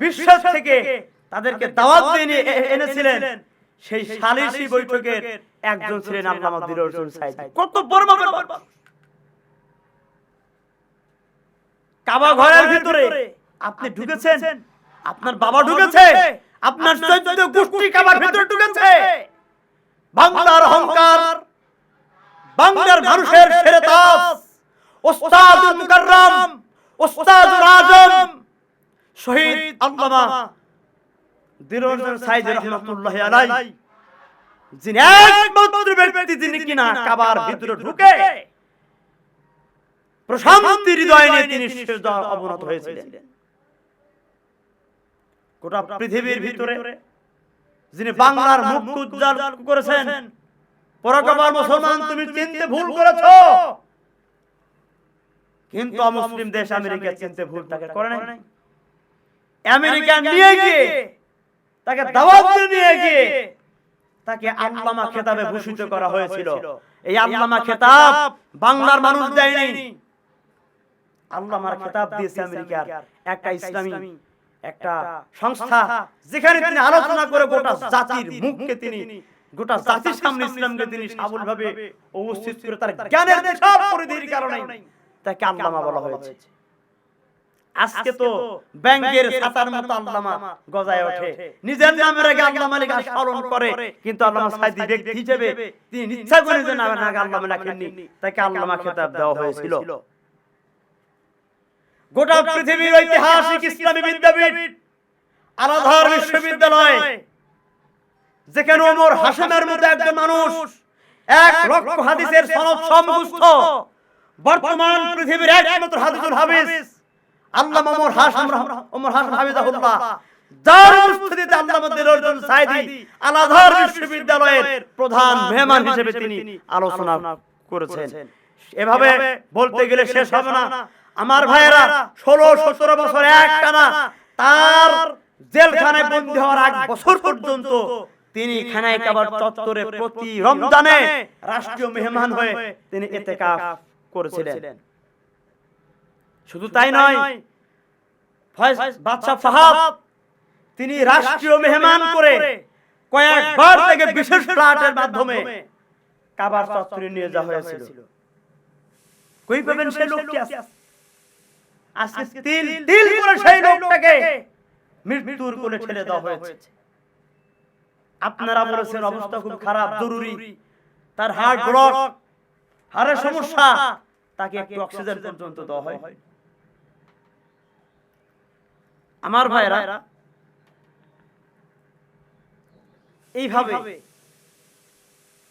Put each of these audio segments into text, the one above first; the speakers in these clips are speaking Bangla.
বিশ্ব থেকে তাদেরকে দাওয়াত দিয়ে এনেছিলেন সেই সালিসি বৈঠকের একজন ছিলেন আল্লামা দিল হোসেন সাইদি। কত বড় কাবা ঘরের ভিতরে আপনি ঢুকেছেন। আপনার বাবা ঢুকেছে। আপনার চৈত্য গোষ্ঠী কাবার ভিতরে ঢুকেছে। বাংলার অহংকার বাংলার মানুষের সেরে তাস। ওস্তাদুল মুকাররম ওস্তাদুল আজম। শহীদ আল্লামা দিলরজন সাইদ রহমাতুল্লাহ আলাই যিনি একমাত্র ব্যক্তি যিনি কিনা কাবার ভিতরে ঢুকে প্রশান্তি হৃদয় নিয়ে তিনি সেজদায় অবনত হয়েছিলেন। গোটা পৃথিবীর ভিতরে যিনি বাংলার মুখ উজ্জ্বল করেছেন। পরকাবার মুসলমান তুমি চিনতে ভুল করেছ। কিন্তু অমুসলিম দেশ আমেরিকা চিনতে ভুল তাকে করে নাই। আমেরিকা নিয়ে গিয়ে তাকে দাওয়াত দিয়ে নিয়ে গিয়ে তাকে আল্লামা খেতাবে ভূষিত করা হয়েছিল। এই আল্লামা খেতাব বাংলার মানুষ দেয়নি। আল্লামার খেতাব দিয়েছে আমেরিকার একটা ইসলামী একটা সংস্থা যেখানে তিনি আলোচনা করে গোটা জাতির মুখকে তিনি গোটা জাতির সামনে ইসলামকে তিনি সাবল ভাবে উপস্থিত করে তার জ্ঞানের বিশাল পরিধির কারণে তাকে আল্লামা বলা হয়েছে। আজকে তো ব্যাংকের ছাতার মতো আল্লামা গজায় ওঠে। নিজের নামের আগে আল্লামা লেখা স্মরণ করে কিন্তু আল্লামা সাইদি ব্যক্তি হিসেবে তিনি ইচ্ছা করে যে নামের আগে আল্লামা লেখেননি তাকে আল্লামা খেতাব দেওয়া হয়েছিল। গোটা পৃথিবীর ঐতিহাসিক ইসলামী বিদ্যাপীঠ আলাধার বিশ্ববিদ্যালয় যেখানে ওমর হাসেমের মতো একজন মানুষ এক লক্ষ হাদিসের সনদ সমুস্থ বর্তমান পৃথিবীর একমাত্র হাদিসুল হাফিজ আল্লামা ওমর ওমর আল্লামা সাইদি বিশ্ববিদ্যালয়ের প্রধান মেহমান হিসেবে তিনি আলোচনা করেছেন। এভাবে বলতে গেলে শেষ হবে না। আমার ভাইয়েরা ষোলো সতেরো বছর একটানা তার জেলখানায় বন্দী হওয়ার এক বছর পর্যন্ত তিনি খানায় কাবার চত্বরে প্রতি রমজানে রাষ্ট্রীয় মেহমান হয়ে তিনি এতেকাফ করেছিলেন। শুধু তাই নয় বাদশাহ তিনি রাষ্ট্রীয় মেহমান করে কয়েকবার থেকে বিশেষ ফ্লাটের মাধ্যমে কাবার চত্বরে নিয়ে যাওয়া হয়েছিল। কই পাবেন সেই লোকটি? আজকে তিল তিল করে সেই লোকটাকে মৃত্যুর কোলে ঠেলে দেওয়া হয়েছে। আপনারা বলেছেন অবস্থা খুব খারাপ জরুরি। তার হার্ট ব্লক হাড়ের সমস্যা তাকে একটু অক্সিজেন পর্যন্ত দেওয়া হয়। আমার ভাইরা এইভাবে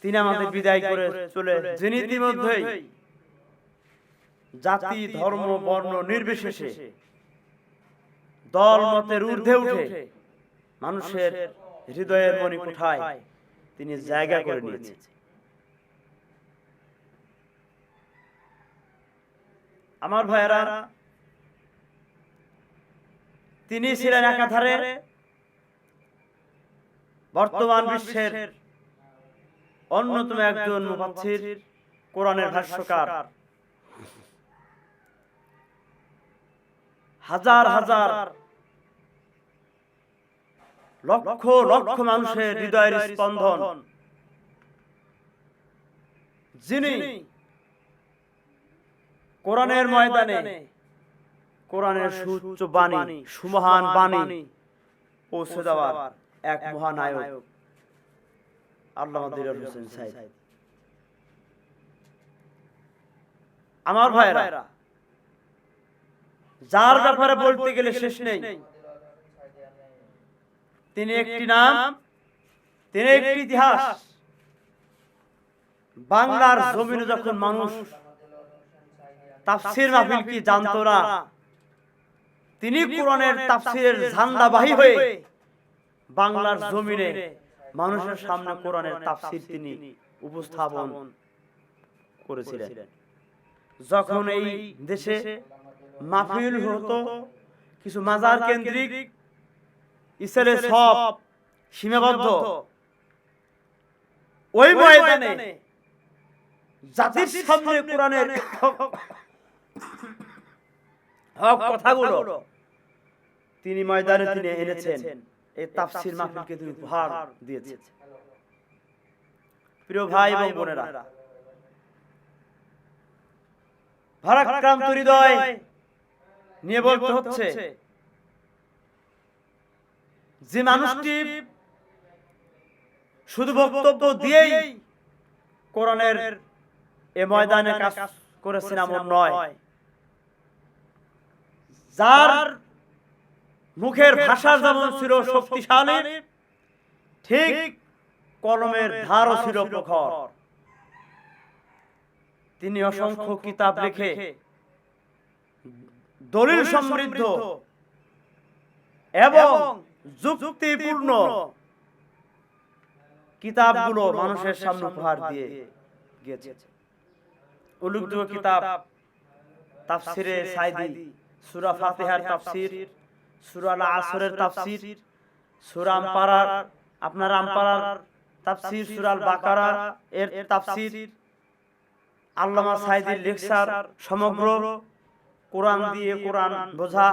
তিনি আমাদের বিদায় করে চলে যিনি ইতিমধ্যেই জাতি ধর্ম বর্ণ নির্বিশেষে দল মতের ঊর্ধ্বে উঠে মানুষের হৃদয়ের মনি কোঠায় তিনি জায়গা করে নিয়েছে আমার ভাইয়েরা তিনি ছিলেন একাধারে বর্তমান বিশ্বের অন্যতম একজন মুফাসসির কোরআনের ভাষ্যকার। হাজার হাজার লক্ষ লক্ষ মানুষের হৃদয়ের স্পন্দন। যিনি কোরআনের ময়দানে কোরআনের সুউচ্চ বাণী সুমহান বাণী পৌঁছে দেওয়ার এক মহানায়ক। আল্লাহ হোসেন সাইদ আমার ভাইরা যার ব্যাপারে বলতে গেলে শেষ নেই। তিনি একটি নাম তিনি একটি ইতিহাস। বাংলার জমিনে যখন মানুষ তাফসির মাহফিল কি জানতো না তিনি কোরআনের তাফসিরের ঝান্ডাবাহী হয়ে বাংলার জমিনে মানুষের সামনে কোরআনের তাফসির তিনি উপস্থাপন করেছিলেন। যখন এই দেশে মাহফিল হতো কিছু মাজার কেন্দ্রিক ইসরে সব সীমাবদ্ধ। ওই ময়দানে জাতির সামনে কোরআনের হক কথাগুলো তিনি ময়দানে তিনি এনেছেন। এই তাফসির মাহফিলকে তিনি উপহার দিয়েছেন। প্রিয় ভাই এবং বোনেরা ভারাক্রান্ত হৃদয় নিয়ে বলতে হচ্ছে যে মানুষটি শুধু বক্তব্য দিয়েই কোরআনের এ ময়দানে কাজ করেছেন এমন নয়। যার মুখের ভাষা যেমন ছিল শক্তিশালী ঠিক কলমের ধারও ছিল প্রখর তিনি অসংখ্য কিতাব লিখে দলিল সমৃদ্ধ এবং যুক্তিপূর্ণ কিতাবগুলো মানুষের সামনে উপহার দিয়ে গিয়েছে উল্লেখযোগ্য কিতাব তাফসিরে সাইদি সূরা ফাতিহার তাফসির সূরা আল আসরের তাফসির সূরা আমপারার আপনার আমপারার তাফসির সূরা আল বাকারা এর তাফসির। আল্লামা সাইদির লেকচার সমগ্র কোরআন দিয়ে কোরআন বোঝা।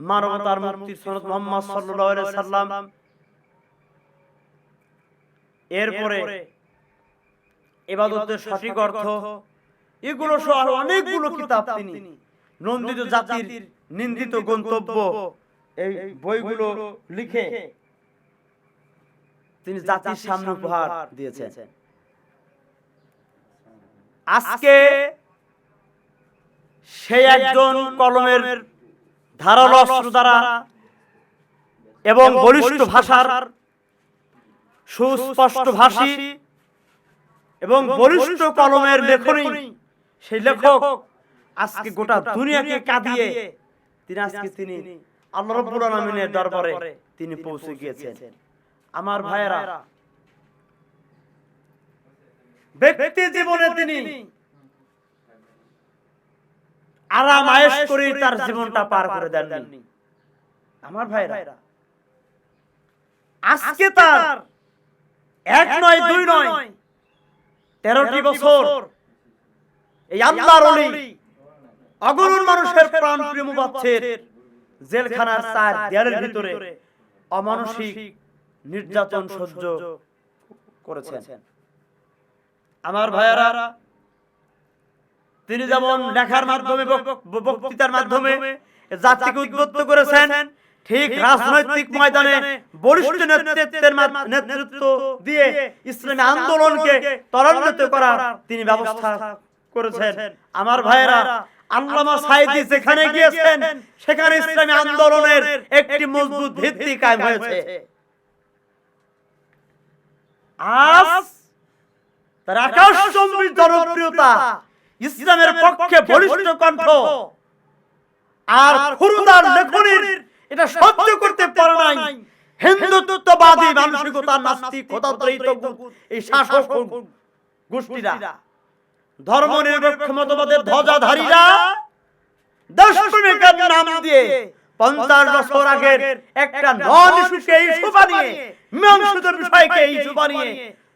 মানবতার মুক্তির সনদ মোহাম্মদ আলাইহি সাল্লাম এরপরে এবাদতের সঠিক অর্থ। এগুলো সহ অনেকগুলো কিতাব তিনি। নন্দিত জাতির নিন্দিত গন্তব্য। এই বইগুলো লিখে তিনি জাতির সামনে উপহার দিয়েছেন। আজকে সেই একজন কলমের ধারালো অস্ত্র দ্বারা এবং বলিষ্ঠ ভাষার সুস্পষ্ট ভাষী এবং বলিষ্ঠ কলমের লেখনী সেই লেখক আজকে গোটা দুনিয়াকে কাঁদিয়ে তিনি আজকে তিনি আল্লাহ রব্বুল আলামিনের দরবারে তিনি পৌঁছে গিয়েছেন। আমার ভাইয়েরা ব্যক্তি জীবনে তিনি আরাম আয়েশ করে তার জীবনটা পার করে দেননি। আমার ভাইরা আজকে তার এক নয় দুই নয় তেরোটি বছর এই আল্লাহর অগণন মানুষের প্রাণ প্রেম বাচ্চের জেলখানার চার দেয়ালের ভিতরে অমানসিক নির্যাতন সহ্য করেছেন। আমার ভাইয়ারা তিনি যেমন লেখার মাধ্যমে বক্তৃতার মাধ্যমে জাতিকে উদ্বুদ্ধ করেছেন ঠিক রাজনৈতিক ময়দানে বরিষ্ঠ নেতৃত্বের নেতৃত্ব দিয়ে ইসলামী আন্দোলনকে ত্বরান্বিত করার তিনি ব্যবস্থা করেছেন। আমার ভাইয়েরা আল্লামা সাইদি যেখানে গিয়েছেন সেখানে ইসলামী আন্দোলনের একটি মজবুত ভিত্তি কায়েম হয়েছে। আজ তার আকাশ জনপ্রিয়তা ইসলামের পক্ষে বলিষ্ঠ কণ্ঠ। আর খুরুদার লেখনির এটা সহ্য করতে পারে নাই। হিন্দুত্ববাদী মানসিকতা নাস্তিক এই শাসক গোষ্ঠীরা। ধর্ম নিরপেক্ষ মতবাদের ধ্বজাধারীরা দেশপ্রেমিকের নাম দিয়ে পঞ্চাশ বছর আগের একটা নন ইস্যুকে ইস্যু বানিয়ে মীমাংসিত বিষয়কে ইস্যু বানিয়ে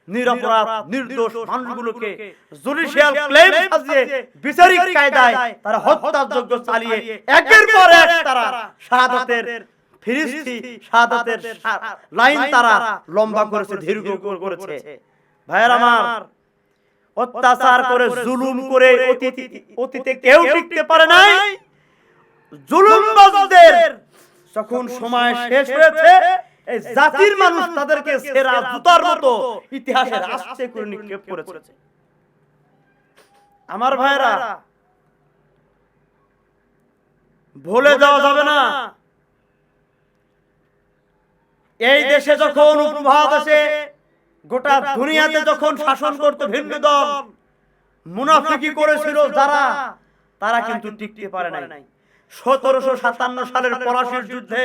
নিরপরাধ নির্দোষ মানুষগুলোকে জুডিশিয়াল ক্লেম সাজিয়ে বিচারিক কায়দায় তারা হত্যাযজ্ঞ চালিয়ে একের পর এক তারা শাহাদাতের ফিরিস্তি শাহাদাতের লাইন তারা লম্বা করেছে দীর্ঘ করেছে। ভাইয়ের আমার অত্যাচার করে জুলুম করে অতীতে কেউ টিকতে পারে নাই। জুলুমবাজদের যখন সময় শেষ হয়েছে এই জাতির মানুষ তাদেরকে সেরা জুতার মতো ইতিহাসের আস্তে করে নিক্ষেপ করেছে। আমার ভাইরা ভুলে যাওয়া যাবে না। এই দেশে যখন উপভাত আসে গোটা দুনিয়াতে যখন শাসন করতে ভিন্ন দল মুনাফিকি করেছিল যারা তারা কিন্তু টিকতে পারে নাই। সতেরোশো সাতান্ন সালের পলাশির যুদ্ধে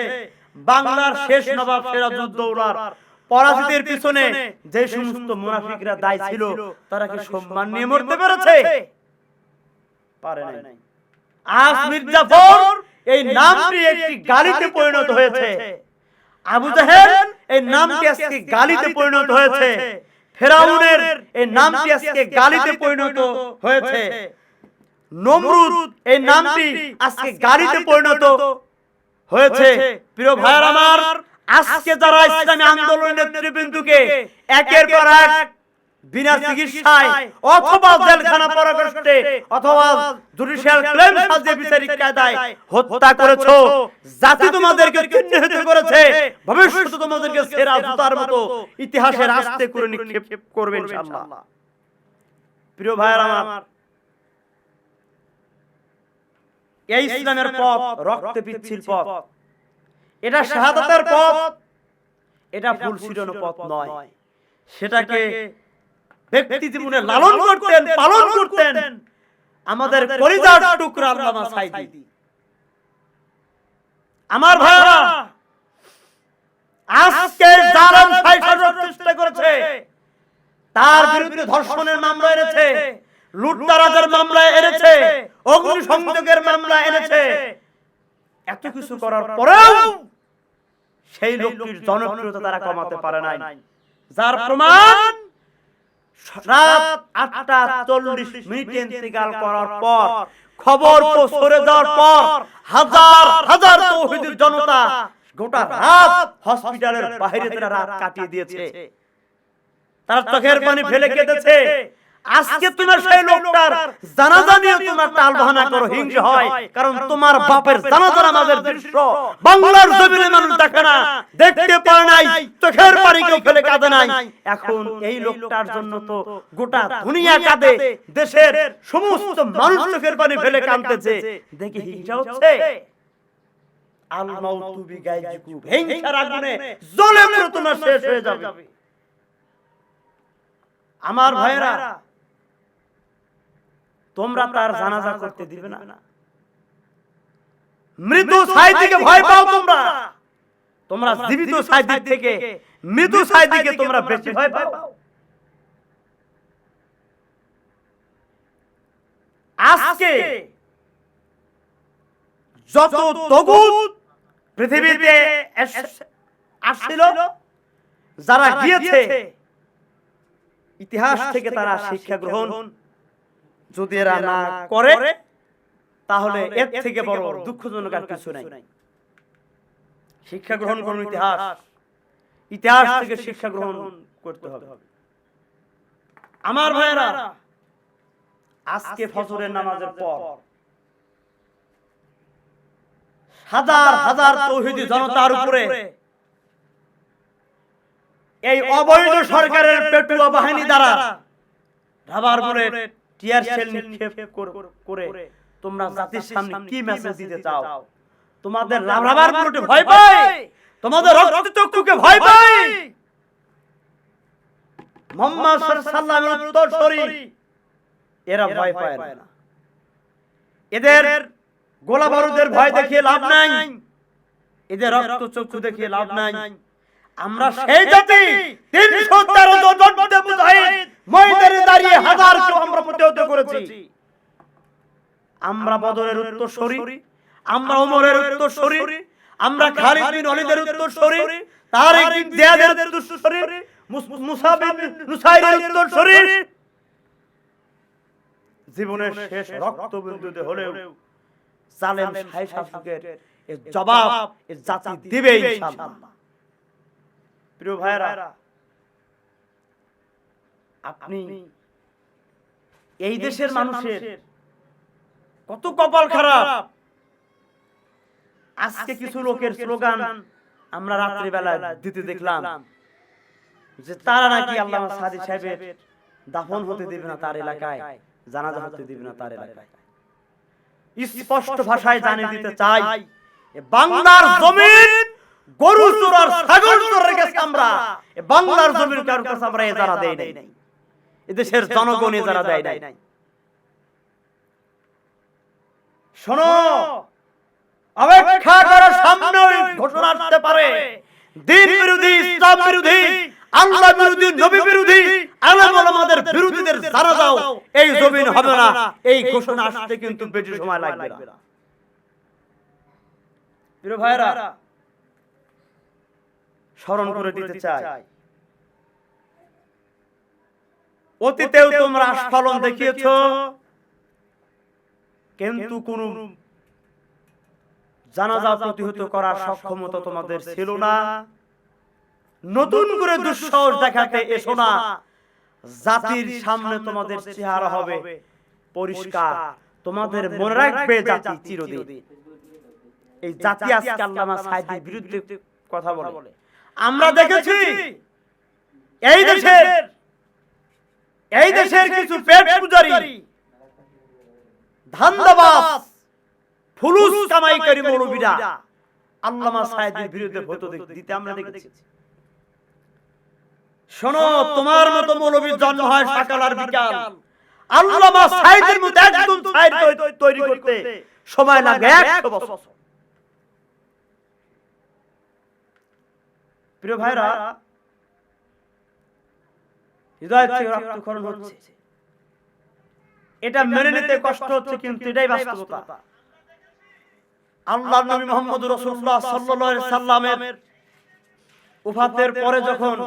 বাংলার শেষ নবাব সিরাজউদ্দৌলার পরাজিতের পিছনে যে সমস্ত মুনাফিকরা দায়ী ছিল তারা কি সম্মান নিয়ে মরতে পেরেছে? পারে নাই। আজ মির্জাফর এই নামটি একটি গালিতে পরিণত হয়েছে। আবু জাহেল এই নামটি আজকে গালিতে পরিণত হয়েছে। ফেরাউনের এই নামটি আজকে গালিতে পরিণত হয়েছে। নমরুদ এই নামটি আজকে গালিতে পরিণত হয়েছে। প্রিয় ভাইয়ের আমার আজকে যারা ইসলামী আন্দোলনের নেতৃবৃন্দকে একের পর এক বিনা চিকিৎসায় অথবা জেলখানা পরাকষ্টে অথবা জুডিশিয়াল ক্লেম সাজিয়ে বিচারিক কায়দায় হত্যা করেছ। জাতি তোমাদেরকে চিহ্নিত করেছে। ভবিষ্যতে তোমাদেরকে সেরা জুতার মতো ইতিহাসের আস্তে করে নিক্ষেপ করবে ইনশাআল্লাহ। প্রিয় ভাইয়ের আমার এই ইসলামের পথ রক্তে পিচ্ছিল পথ। এটা শাহাদাতের পথ। এটা ফুল ছিটানো পথ নয়। সেটাকে ব্যক্তি জীবনে লালন করতেন পালন করতেন। আমাদের পরিজার টুকরা আল্লামা সাইদি আমার ভাইরা আজকে জালেম ফাইসার চেষ্টা করেছে। তার বিরুদ্ধে ধর্ষণের মামলা এনেছে লুটতারাজের মামলা এনেছে অগ্নিসংযোগের মামলা এনেছে। এত কিছু করার পরেও সেই লোকটির জনপ্রিয়তা তারা কমাতে পারে নাই। যার প্রমাণ রাত আটটা চল্লিশ মিনিট ইন্তেকাল করার পর খবর সরে যাওয়ার পর হাজার হাজার তৌহিদের জনতা গোটা রাত হসপিটালের বাইরে তারা রাত কাটিয়ে দিয়েছে। তারা চোখের পানি ফেলে কেঁদেছে। আজকে তোমার সেই লোকটার জানাজা নিয়ে তোমার টাল বাহানা করো হিংসে হয়। কারণ তোমার বাপের জানাজা নামাজের দৃশ্য বাংলার জমিনে মানুষ দেখে না। দেখতে পারে নাই চোখের পানি কেউ ফেলে কাঁদে নাই। এখন এই লোকটার জন্য তো গোটা দুনিয়া কাঁদে। দেশের সমস্ত মানুষ চোখের পানি ফেলে কাঁদতেছে দেখে হিংসা হচ্ছে। আল মাউতু বিগাইজিকু হিংসার আগুনে জ্বলে পুরো তোমার শেষ হয়ে যাবে। আমার ভাইরা তোমরা তার জানাজা করতে দিবে না। মৃত সাইদিকে ভয় পাও তোমরা। তোমরা। জীবিত সাইদিক থেকে মৃত সাইদিকে তোমরা বেশি ভয় পাও। আজকে যত তগুত পৃথিবীতে আসছিল যারা গিয়েছে ইতিহাস থেকে তারা শিক্ষা গ্রহণ যদি এরা না করে তাহলে এর থেকে বড় দুঃখজনক আর কিছু নাই। শিক্ষা গ্রহণ করুন ইতিহাস। ইতিহাস। থেকে শিক্ষা গ্রহণ করতে হবে। আমার ভাইয়েরা আজকে ফজরের নামাজের পর হাজার হাজার তৌহিদি জনতার উপরে এই অবৈধ সরকারের পেটুয়া বাহিনী দ্বারা রাবার বুলেট টিয়ার শেল নিক্ষেপ করে তোমরা জাতির সামনে কি মেসেজ দিতে চাও? তোমাদের রাবার বুলেটে ভয় পায়! তোমাদের রক্তচক্ষুকে ভয় পায়! মোহাম্মদ সাল্লাল্লাহু আলাইহি এরা ভয় পায় না। এদের গোলা বারুদের ভয় দেখিয়ে লাভ নাই। এদের রক্তচক্ষু দেখিয়ে লাভ নাই। আমরা সেই জাতি তিনশো তেরো জন মুজাহিদ। ময়দানে দাঁড়িয়ে হাজার কেউ আমরা প্রতিহত করেছি। আমরা বদরের উত্তরসূরি আমরা ওমরের উত্তরসূরি আমরা খালিদ বিন ওয়ালিদের উত্তরসূরি তারিক বিন জিয়াদের উত্তরসূরি মুস- মুসা বিন নুসাইরের উত্তরসূরি। জীবনের শেষ রক্তবিন্দুতে হলেও জালেম শাহ শাসকের জবাব এর জাতি দিবে ইনশাআল্লাহ। প্রিয় ভাইরা আপনি এই দেশের মানুষের কত কপাল খারাপ। আজকে কিছু লোকের স্লোগান আমরা রাত্রিবেলা দিতে দেখলাম। যে তারা নাকি আল্লাহ সাদি সাহেবের দাফন হতে দিবে না তার এলাকায়। জানাজা হতে দিবে না তার এলাকায়। স্পষ্ট ভাষায় জানিয়ে দিতে চাই। বাংলার জমিন গরু চোর আর ছাগল চোরের কাছে আমরা। বাংলার জমিন কারোর কাছে আমরা এ যারা দেই নাই। এদেশের জনগণ যারা দেয় নাই। শোনো অপেক্ষা করো সামনে ওই ঘটনা আসতে পারে। দিন বিরোধী ইসলাম বিরোধী আল্লাহ বিরোধী নবী বিরোধী আলেম ওলামাদের বিরোধীদের জানা দাও এই জমিন হবে না এই ঘোষণা আসতে কিন্তু বেশি সময় লাগবে না। প্রিয় ভাইরা স্মরণ করে দিতে চাই। অতীতেও তোমরা আস্ফালন দেখিয়েছ কিন্তু কোন জানাজা প্রতিহত করার সক্ষমতা তোমাদের ছিল না। নতুন করে দুঃসাহস দেখাতে এসো না। জাতির সামনে তোমাদের চেহারা হবে পরিষ্কার। তোমাদের মনে রাখবে জাতি চিরদিন। এই জাতি আজকে আল্লামা সাইদের বিরুদ্ধে কথা বলে। আমরা দেখেছি এই দেশের এই দেশের কিছু পেট পূজারী ধান্দাবাজ ফুলুস কামাইকারী মৌলবীরা আল্লামা সাইদের বিরুদ্ধে ভোট দিতে আমরা দেখেছি। শোনো তোমার মতো মৌলবীর জন্ম হয় সকাল আর বিকাল। আল্লামা সাইদের মতো একজন সাইদ তৈরি করতে। সময় লাগে একশো বছর। প্রিয় ভাইরা থেকে রক্তক্ষরণ হচ্ছে। এটা মেনে নিতে কষ্ট হচ্ছে, কিন্তু এটাই বাস্তবতা। আল্লাহ নবী মোহাম্মদ রাসূলুল্লাহ সাল্লাল্লাহু আলাইহি সাল্লামের ওফাতের পরে যখন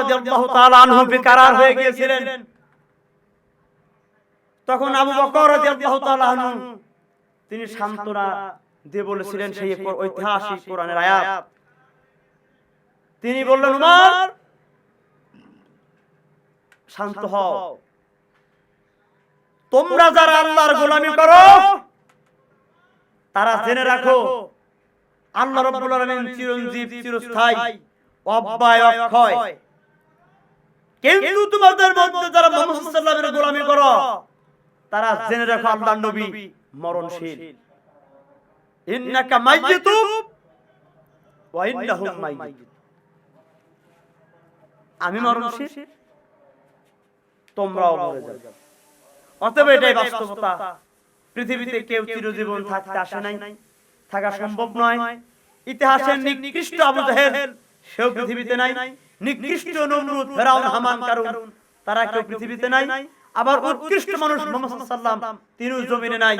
রাদিয়াল্লাহু তাআলা আনহু হয়ে গিয়েছিলেন, তখন আবু বকর রাদিয়াল্লাহু তাআলা আনহু তিনি সান্তনা দিয়ে বলেছিলেন সেই ঐতিহাসিক কোরআনের আয়াত। তিনি বললেন, উমর শান্ত হও। তোমরা যারা আল্লাহর গোলামি করো তারা জেনে রাখো আল্লাহ রাব্বুল আলামিন চিরঞ্জীব চিরস্থায়ী অব্যয় অক্ষয়। কিন্তু তোমাদের মধ্যে যারা মুহাম্মদ সাল্লাল্লাহু আলাইহি গোলামি করো তারা জেনে রাখো আল্লাহর নবী মরণশীল। ইন্নাকা মাইয়িতুম ওয়া ইন্নাহুম মাইয়িতুন আমি মরণশীল? তোমরাও মরে যাবে। অতএব এটাই বাস্তবতা। পৃথিবীতে কেউ চিরজীবন থাকতে আসে নাই। থাকা সম্ভব নয়। ইতিহাসের নিকৃষ্ট আবু জাহেল সেও পৃথিবীতে নাই। নিকৃষ্ট নমরুদ ফেরাউন হামান কারুন। তারা কেউ পৃথিবীতে নাই। আবার উৎকৃষ্ট মানুষ মুহাম্মদ সাল্লাল্লাহু তিনিও জমিনে নাই।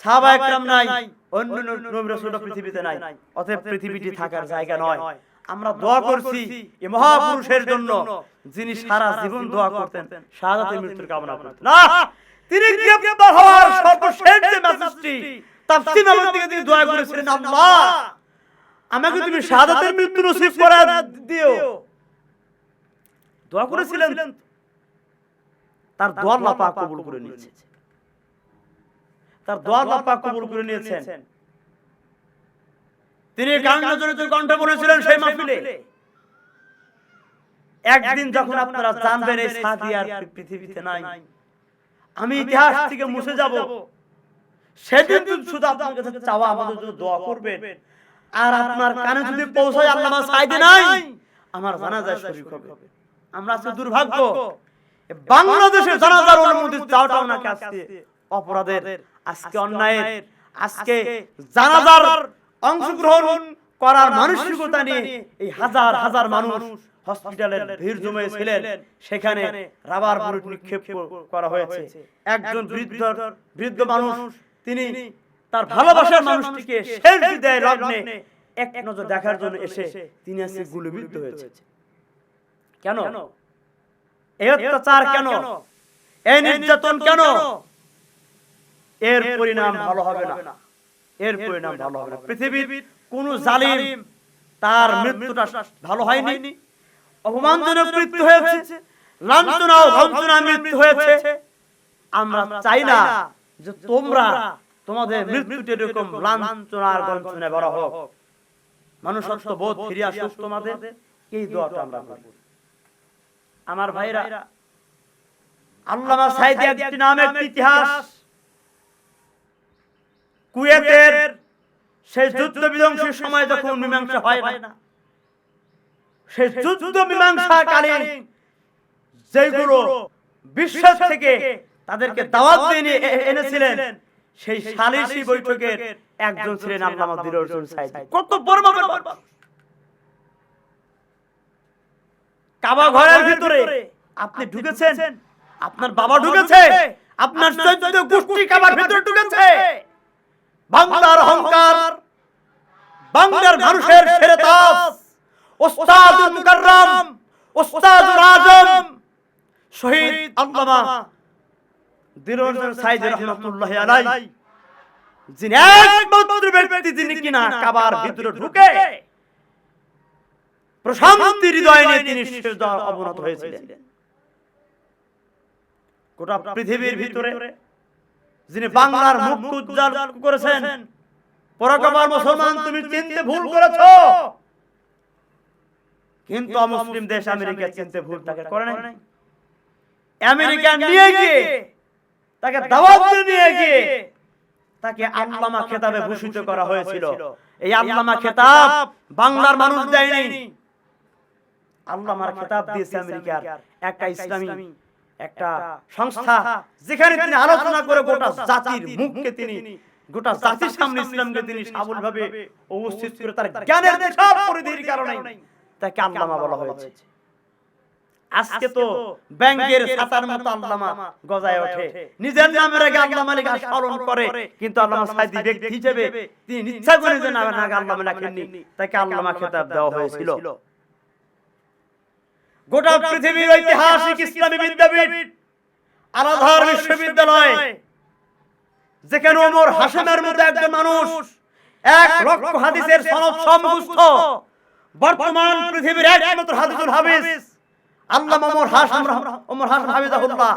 সাহাবা একরাম নাই। অন্য নবী রাসূলরা পৃথিবীতে নাই। অতএব পৃথিবীটি থাকার জায়গা নয়। আমরা দোয়া করছি এই মহাপুরুষের জন্য যিনি সারা জীবন দোয়া করতেন শাহাদাতের মৃত্যুর কামনা করতেন। না তিনি গ্রেফতার হওয়ার সর্বশেষ যে মেসেজটি তাফসীর নামের দিকে তিনি দোয়া করেছিলেন আল্লাহ! আমাকে তুমি শাহাদাতের মৃত্যু নসিব করে দিও। দোয়া করেছিলেন? তার দোয়া আল্লাহ পাক কবুল করে নিয়েছে তার দোয়া আল্লাহ পাক কবুল করে নিয়েছেন। তিনি গান জড়িত কণ্ঠে বলেছিলেন সেই মাহফিলে একদিন যখন আপনারা জানবেন এই সাদি আর পৃথিবীতে নাই আমি ইতিহাস থেকে মুছে যাব। সেদিন তো শুধু আপনার কাছে চাওয়া আমাদের জন্য দোয়া করবেন। আর আপনার কানে যদি পৌঁছায় আল্লাহ আমার সাইডে নাই আমার জানাজায় শরীক হবে। আমরা আজকে দুর্ভাগ্য। এ বাংলাদেশের জানাজার অনুমতি চাওয়াটাও নাকি আজকে অপরাধের আজকে অন্যায়ের আজকে জানাজার অংশগ্রহণ করার মানসিকতা নিয়ে এই হাজার হাজার মানুষ হসপিটালের ভিড় জমেছিলেন সেখানে রাবার বুলেট নিক্ষেপ করা হয়েছে। একজন বৃদ্ধ বৃদ্ধ মানুষ তিনি তার ভালোবাসার মানুষটিকে শেষ বিদায় লগ্নে। এক নজর দেখার জন্য এসে তিনি আজকে গুলিবিদ্ধ হয়েছে। কেন? এই অত্যাচার কেন? এই নির্যাতন কেন? এর পরিণাম ভালো হবে না। এর পরিণাম ভালো হবে পৃথিবীর কোন জালিম তার মৃত্যুটা ভালো হয়নি। অপমানজনক মৃত্যু হয়েছে। লাঞ্ছনা ও ভঞ্জনা মৃত্যু হয়েছে। আমরা চাই না যে তোমরা তোমাদের মৃত্যুটি এরকম লাঞ্ছনার গঞ্জনায় বড় হোক। মানুষত্ব বোধ ফিরে আসুক তোমাদের। এই দোয়াটা আমরা করি। আমার ভাইরা আল্লামা সাইদি একটি নাম একটি ইতিহাস কুয়েতের সেই যুদ্ধ বিধ্বংসের সময় যখন মীমাংসা হয় না সেই যুদ্ধ মীমাংসা কালীন যেগুলো বিশ্বের থেকে তাদেরকে দাওয়াত দিয়ে এনেছিলেন সেই সালিসি বৈঠকের একজন ছিলেন আল্লামা হোসেন সাইদি কত বড় কাবা ঘরের ভিতরে আপনি ঢুকেছেন আপনার বাবা ঢুকেছে আপনার চৈত্য গোষ্ঠী কাবার ভিতরে ঢুকেছে। বাংলার অহংকার বাংলার মানুষের সেরে তাস ওস্তাদুল মুকাররম ওস্তাদুল আজম শহীদ আল্লামা দিলরজন সাইদ রহমাতুল্লাহ আলাই যিনি একমাত্র ব্যক্তি যিনি কিনা কাবার ভিতরে ঢুকে প্রশান্তি হৃদয় নিয়ে তিনি অবনত হয়েছিলেন। গোটা পৃথিবীর ভিতরে যিনি বাংলার মুখ উজ্জ্বল করেছেন। পরকাবার মুসলমান তুমি চিনতে ভুল করেছ। কিন্তু অমুসলিম দেশ আমেরিকা চিনতে ভুল তাকে করে নাই। আমেরিকা নিয়ে গিয়ে তাকে দাওয়াত নিয়ে গিয়ে তাকে আল্লামা খেতাবে ভূষিত করা হয়েছিল। এই আল্লামা খেতাব বাংলার মানুষ দেয়নি। আল্লামার খেতাব দিয়েছে আমেরিকার একটা ইসলামী একটা সংস্থা যেখানে তিনি আলোচনা করে গোটা জাতির মুখকে তিনি গোটা জাতির সামনে ইসলামকে তিনি উপস্থিত করে তার জ্ঞানের বিশাল পরিধির কারণে তাকে আল্লামা বলা হয়েছে। আজকে তো ব্যাংকের ছাতার মতো আল্লামা গজায় ওঠে। নিজের নামের আগে আল্লামা লেখা স্মরণ করে কিন্তু আল্লামা সাইদি ব্যক্তি হিসেবে তিনি ইচ্ছা করে যে আগে আল্লামা লেখেননি তাকে আল্লামা খেতাব দেওয়া হয়েছিল। গোটা পৃথিবীর ঐতিহাসিক ইসলামী বিদ্যাপীঠ আলাধার বিশ্ববিদ্যালয় যেখানে ওমর হাসেমের মতো একজন মানুষ এক লক্ষ হাদিসের সনদ সমুস্থ বর্তমান পৃথিবীর একমাত্র হাদিসুল হাফিজ আল্লামা ওমর রহ- ওমর হাসেম হাফিজাহুল্লাহ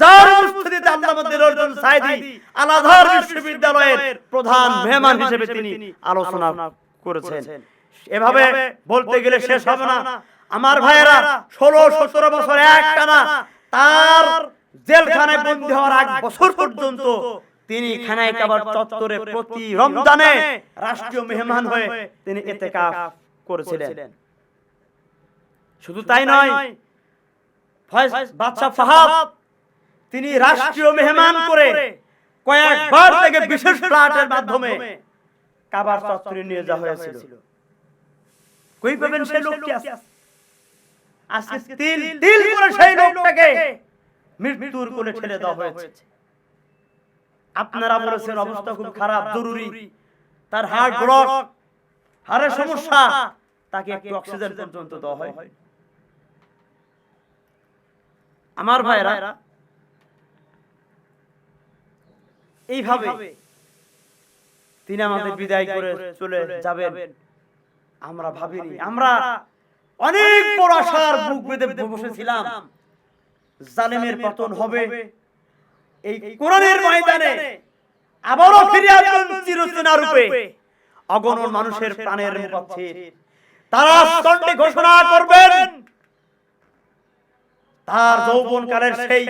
যার উপস্থিতিতে আল্লামা দিলরুল সাইদি আলাধার বিশ্ববিদ্যালয়ের প্রধান মেহমান হিসেবে তিনি আলোচনা করেছেন। এভাবে বলতে গেলে শেষ হবে না। আমার ভাইয়েরা ষোলো সতেরো বছর এক টানা তার জেলখানায় বন্দী হওয়ার এক বছর পর্যন্ত তিনি খানায় কাবার চত্বরে প্রতি রমজানে রাষ্ট্রীয় মেহমান হয়ে তিনি এতেকাফ করেছিলেন। শুধু তাই নয় বাদশাহ সাহাব তিনি রাষ্ট্রীয় মেহমান করে কয়েকবার থেকে বিশেষ ফ্লাটের মাধ্যমে কাবার চত্বরে নিয়ে যাওয়া হয়েছিল। কই পাবেন সেই লোকটি আজকে? আজকে তিল তিল করে সেই লোকটাকে মৃত্যুর কোলে ঠেলে দেওয়া হয়েছে। আপনারা বলেছেন অবস্থা খুব খারাপ জরুরি। তার হার্ট ব্লক হাড়ের সমস্যা তাকে একটু অক্সিজেন পর্যন্ত দেওয়া হয়। আমার ভাইরা এইভাবে তিনি আমাদের বিদায় করে চলে যাবেন। আমরা ভাবিনি। আমরা অনেক বড় আশার বুক বেঁধে বসেছিলাম। জালেমের পতন হবে এই কোরআনের ময়দানে। আবারও ফিরে আসবেন চিরচেনা রূপে অগণন মানুষের প্রাণের মুখাচ্ছির তারা স্তন্ডে ঘোষণা করবেন। তার যৌবনকালের সেই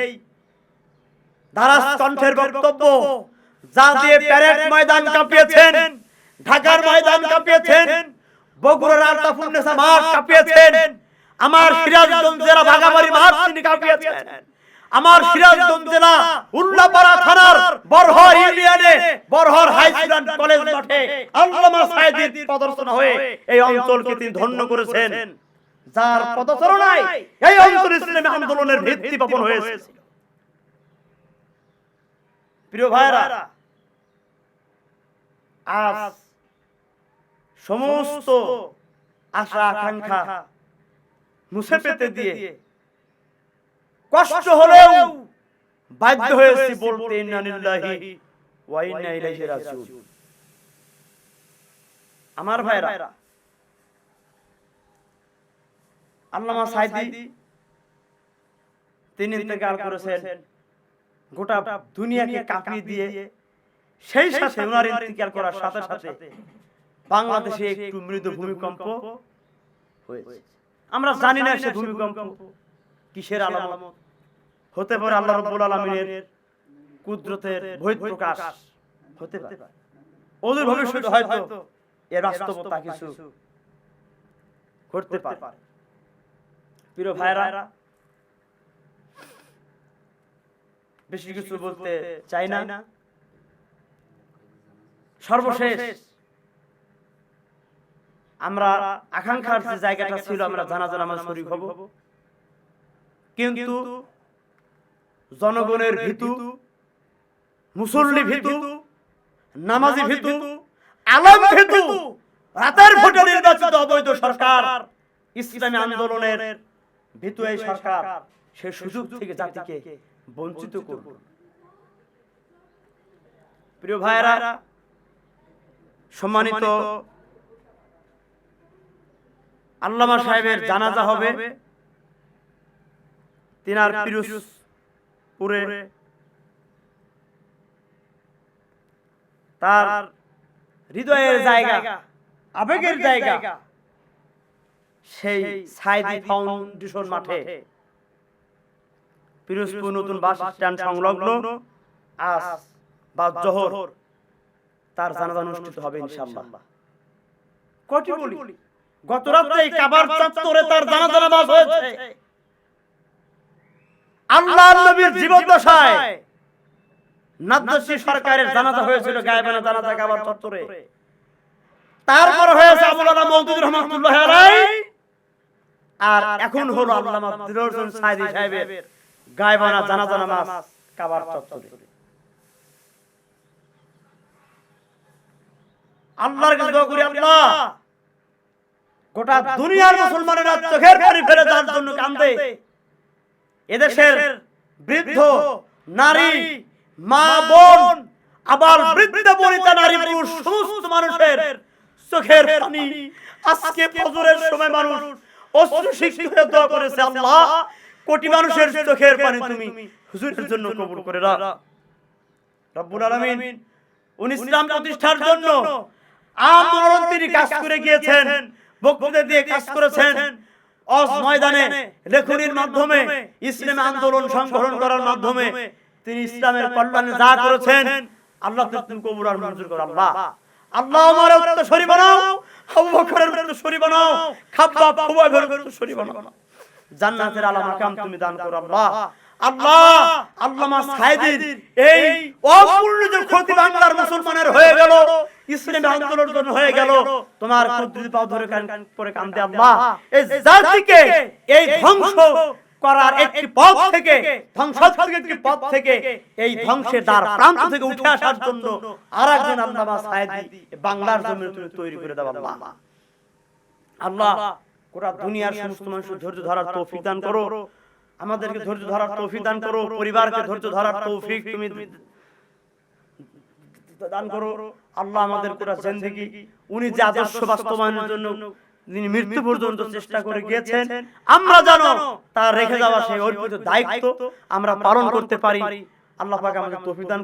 দ্বারা কণ্ঠের বক্তব্য। যা দিয়ে প্যারেড ময়দান কাঁপিয়েছেন। ঢাকার ময়দান কাঁপিয়েছেন। বগুড়ার আলতাফুন্নেসা মাঠ কাঁপিয়েছেন। আমার সিরাজগঞ্জ জেলা ভাগাবাড়ি মাঠ তিনি কাঁপিয়েছেন। আমার সিরাজগঞ্জ জেলা উল্লাপাড়া থানার বরহর ইউনিয়নে বরহর হাই স্কুল কলেজ মাঠে আল্লামা সাইদির প্রদর্শন হয়ে এই অঞ্চলকে তিনি ধন্য করেছেন। যার পদচারণায় এই অঞ্চল ইসলামী আন্দোলনের ভিত্তি স্থাপন হয়েছে। প্রিয় ভাইরা আজ সমস্ত আশা আকাঙ্ক্ষা মুছে পেতে দিয়ে কষ্ট হলেও বাধ্য হয়েছি বলতে ইন্না ওয়া ইন্না ইলাইহি রাজিউন। আমার ভাইরা আল্লামা সাইদি তিনি ইন্তেকাল করেছেন। গোটা দুনিয়াকে কাঁপিয়ে দিয়ে সেই সাথে ওনার ইন্তেকাল করার সাথে সাথে বাংলাদেশে একটু মৃদু ভূমিকম্প হয়েছে। আমরা জানি না সে ভূমিকম্প কিসের আলামত। হতে পারে আল্লাহ রাব্বুল আলামিনের কুদরতের বহিঃ প্রকাশ। হতে পারে। ওদের ভবিষ্যতে হয়তো এর বাস্তবতা কিছু ঘটতে পারে। প্রিয় ভাইরা বেশি কিছু বলতে চাই না। সর্বশেষ আমরা আকাঙ্ক্ষার যে জায়গাটা ছিল, আমরা জানাজার আমার শরীর হব। কিন্তু জনগণের ভীতু, মুসল্লি ভীতু, নামাজি ভীতু, আলম ভীতু, রাতের ভোটে নির্বাচিত অবৈধ সরকার, ইসলামী আন্দোলনের ভীতু এই সরকার, সে সুযোগ থেকে জাতিকে বঞ্চিত করব প্রিয় ভাইরা সম্মানিত আল্লামা সাহেবের জানাজা হবে। তিনার পিরোজপুরে তার হৃদয়ের জায়গা আবেগের জায়গা। সেই সাইদি ফাউন্ডেশন মাঠে। পিরোজপুর নতুন বাস স্ট্যান্ড সংলগ্ন আজ বা জোহর তার জানাজা অনুষ্ঠিত হবে ইনশাআল্লাহ। কটি বলি? গত রাত্রে কাবার চত্বরে তার জানাজা নামাজ হয়েছে। আল্লাহ নবীর জীবদ্দশায় নাদ্দাসী সরকারের জানাজা হয়েছিল গায়েবানা জানাজা কাবার চত্বরে। তারপর হয়েছে মওদুদ রহমাতুল্লাহ আলাইহি। আর এখন হলো আল্লামা দিলর হোসেন সাইদি সাহেবের গায়েবানা জানাজা নামাজ কাবার চত্বরে। আল্লাহর কাছে দোয়া করি আল্লাহ গোটা দুনিয়ার মুসলমানেরা চোখের পানি ফেলে তার জন্য কান্দে। এদেশের বৃদ্ধ নারী মা বোন আবার বৃদ্ধ বনিতা নারী পুরুষ সমস্ত মানুষের চোখের পানি। আজকে ফজরের সময় মানুষ অশ্রু সিক্ত হয়ে দোয়া করেছে আল্লাহ। কোটি মানুষের চোখের পানি তুমি হুজুরের জন্য কবুল করে দাও। রব্বুল আলামিন উনি ইসলাম প্রতিষ্ঠার জন্য আমরণ তিনি কাজ করে গিয়েছেন। বক্তৃতা দিয়ে কাজ করেছেন অস ময়দানে লেখনির মাধ্যমে ইসলামী আন্দোলন সংগঠন করার মাধ্যমে তিনি ইসলামের কল্যাণে যা করেছেন আল্লাহ তুমি কবুল আর মঞ্জুর করো আল্লাহ আল্লাহ আমার উত্তরসূরি বানাও আবু বকরের উত্তরসূরি বানাও। খাব্বাব খুবাইবের উত্তরসূরি বানাও। জান্নাতের আলা মাকাম তুমি দান করো আল্লাহ। আল্লাহ আল্লামা সাইদির এই অপূর্ণ যে ক্ষতি বাংলার মুসলমানের হয়ে গেল ইসলামী আন্দোলন জন্য হয়ে গেল তোমার কুদরতি পাও ধরে কান করে কান্দে আল্লাহ এই জাতিকে এই ধ্বংস করার একটি পথ থেকে ধ্বংস একটি পথ থেকে এই ধ্বংসের দ্বার প্রান্ত থেকে উঠে আসার জন্য আরেকজন আল্লামা সাইদি বাংলার জমিনে তুমি তৈরি করে দাও আল্লাহ। আল্লাহ। গোটা দুনিয়ার সমস্ত মানুষের ধৈর্য ধরার তৌফিক দান করো। আমাদেরকে ধৈর্য ধরার তৌফিক দান করো পরিবারকে ধৈর্য ধরার তৌফিক তুমি দান করো। আল্লাহ আমাদের পুরো জিন্দেগি উনি যে আদর্শ বাস্তবায়নের জন্য তিনি মৃত্যু পর্যন্ত চেষ্টা করে গিয়েছেন আমরা জানো তার রেখে যাওয়া সেই অর্পিত দায়িত্ব আমরা পালন করতে পারি। আল্লাহ পাক আমাদের তৌফিক দান